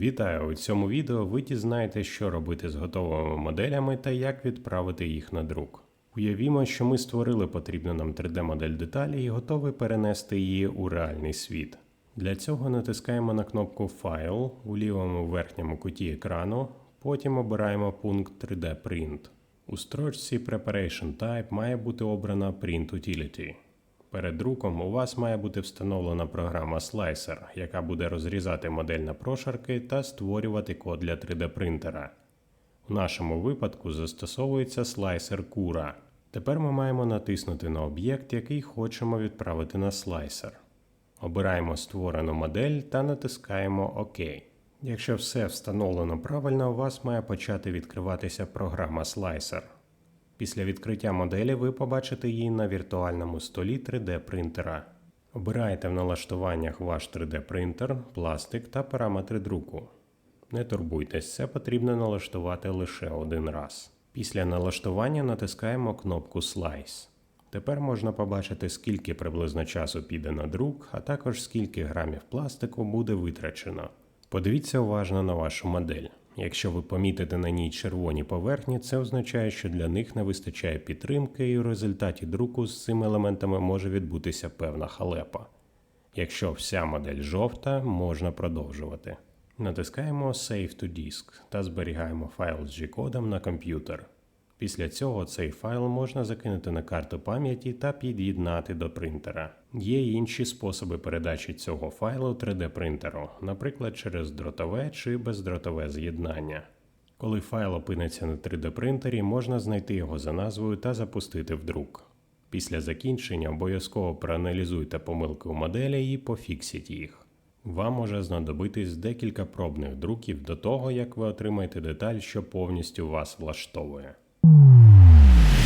Вітаю! У цьому відео ви дізнаєтесь, що робити з готовими моделями та як відправити їх на друк. Уявімо, що ми створили потрібну нам 3D-модель деталі і готові перенести її у реальний світ. Для цього натискаємо на кнопку Файл у лівому верхньому куті екрану, потім обираємо пункт 3D Print. У строчці Preparation Type має бути обрана Print Utility. Перед друком у вас має бути встановлена програма Slicer, яка буде розрізати модель на прошарки та створювати код для 3D принтера. У нашому випадку застосовується слайсер Cura. Тепер ми маємо натиснути на об'єкт, який хочемо відправити на слайсер. Обираємо створену модель та натискаємо ОК. Якщо все встановлено правильно, у вас має почати відкриватися програма Slicer. Після відкриття моделі ви побачите її на віртуальному столі 3D принтера. Обираєте в налаштуваннях ваш 3D принтер, пластик та параметри друку. Не турбуйтесь, це потрібно налаштувати лише один раз. Після налаштування натискаємо кнопку Slice. Тепер можна побачити, скільки приблизно часу піде на друк, а також скільки грамів пластику буде витрачено. Подивіться уважно на вашу модель. Якщо ви помітите на ній червоні поверхні, це означає, що для них не вистачає підтримки, і в результаті друку з цими елементами може відбутися певна халепа. Якщо вся модель жовта, можна продовжувати. Натискаємо Save to Disk та зберігаємо файл з G-кодом на комп'ютер. Після цього цей файл можна закинути на карту пам'яті та під'єднати до принтера. Є інші способи передачі цього файлу 3D принтеру, наприклад, через дротове чи бездротове з'єднання. Коли файл опиниться на 3D принтері, можна знайти його за назвою та запустити в друк. Після закінчення обов'язково проаналізуйте помилки у моделі і пофіксіть їх. Вам може знадобитись декілька пробних друків до того, як ви отримаєте деталь, що повністю вас влаштовує.